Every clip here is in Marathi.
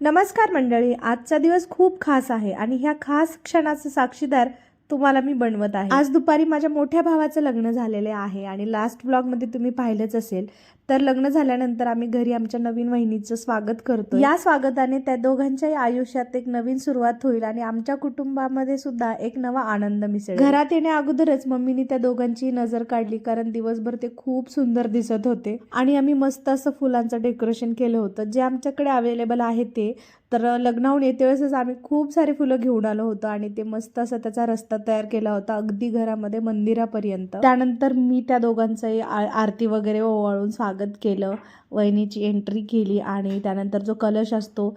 नमस्कार मंडळी आजचा दिवस खूप खास आहे आणि ह्या खास क्षणाचं साक्षीदार तुम्हाला मी बनवत आहे. आज दुपारी माझ्या मोठ्या भावाचं लग्न झालेले आहे आणि लास्ट ब्लॉगमध्ये तुम्ही पाहिलंच असेल. तर लग्न झाल्यानंतर आम्ही घरी आमच्या नवीन वहिनीचं स्वागत करतो या स्वागताने त्या दोघांच्याही आयुष्यात एक नवीन सुरुवात होईल आणि आमच्या कुटुंबामध्ये सुद्धा एक नवा आनंद मिसळेल. घरात येण्या अगोदरच मम्मीनी त्या दोघांची नजर काढली कारण दिवसभर ते खूप सुंदर दिसत होते. आणि आम्ही मस्त असं फुलांचं डेकोरेशन केलं होतं. जे आमच्याकडे अवेलेबल आहे ते तर लग्नाहून येते वेळेसच आम्ही खूप सारे फुलं घेऊन आलो होतो आणि ते मस्त असं त्याचा रस्ता तयार केला होता अगदी घरामध्ये मंदिरापर्यंत. त्यानंतर मी त्या दोघांचंही आ- आरती वगैरे ओवाळून स्वागत केलं. वहिनीची एंट्री केली आणि त्यानंतर जो कलश असतो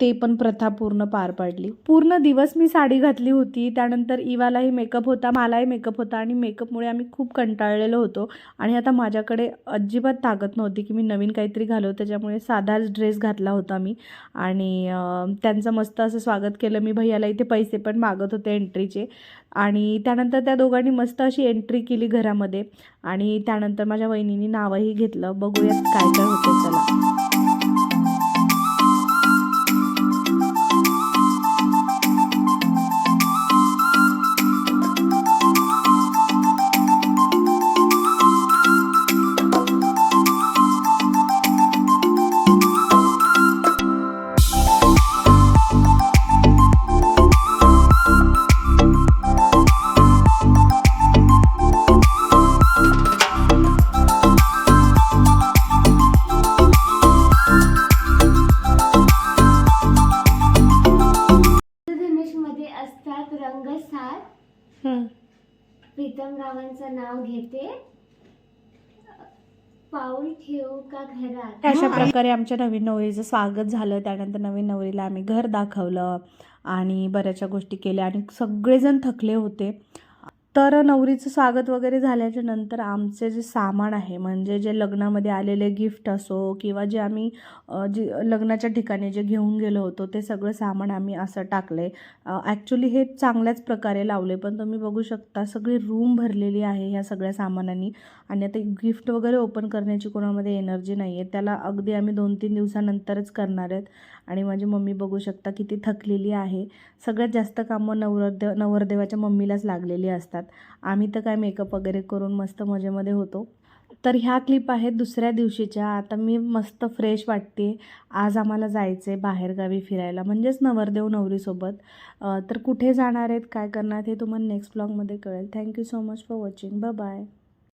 ते पण प्रथा पूर्ण पार पाडली. पूर्ण दिवस मी साडी घातली होती. त्यानंतर इवालाही मेकअप होता मलाही मेकअप होता आणि मेकअपमुळे आम्ही खूप कंटाळलेलो होतो. आणि आता माझ्याकडे अजिबात ताकद नव्हती की मी नवीन काहीतरी घालो त्याच्यामुळे साधाच ड्रेस घातला होता मी. आणि त्यांचं मस्त असं स्वागत केलं. मी भैयाला इथे पैसे पण मागत होते एंट्रीचे आणि त्यानंतर त्या दोघांनी मस्त अशी एंट्री केली घरामध्ये. आणि त्यानंतर माझ्या वहिनीने नावही घेतलं. बघूयात काय काय होतं चला असतात रंगसार प्रीतम रावांचं नाव घेते. पाऊल ठेवू का घरात? अशा प्रकारे आमच्या नवीन नवरीचं स्वागत झालं. त्यानंतर नवीन नवरीला आम्ही घर दाखवलं आणि बऱ्याचशा गोष्टी केल्या आणि सगळेजण थकले होते. तर नवरीचं स्वागत वगैरे झाल्याच्यानंतर आमचे जे सामान आहे म्हणजे जे लग्नामध्ये आलेले गिफ्ट असो किंवा जे आम्ही जे लग्नाच्या ठिकाणी जे घेऊन गेलो होतो ते सगळं सामान आम्ही असं टाकलं. आहे ॲक्च्युली हे चांगल्याच प्रकारे लावले पण तुम्ही बघू शकता सगळी रूम भरलेली आहे ह्या सगळ्या सामानांनी. आणि आता गिफ्ट वगैरे ओपन करण्याची कोणामध्ये एनर्जी नाही आहे त्याला अगदी आम्ही दोन तीन दिवसानंतरच करणार आहेत. आणि माझी मम्मी बघू शकता किती थकलेली आहे. सगळ्यात जास्त कामं नवरदेव नवरदेवाच्या मम्मीलाच लागलेली असतात. आम्ही तर काय मेकअप वगैरे करून मस्त मजेमध्ये होतो. तर ह्या क्लिप आहेत दुसऱ्या दिवशीच्या. आता मी मस्त फ्रेश वाटते. आज आम्हाला जायचं आहे बाहेरगावी फिरायला. म्हणजेच नवरदेव नवरीसोबत तर कुठे जाणार आहेत काय करणार आहेत हे तुम्हाला नेक्स्ट ब्लॉगमध्ये कळेल. Thank you so much for watching bye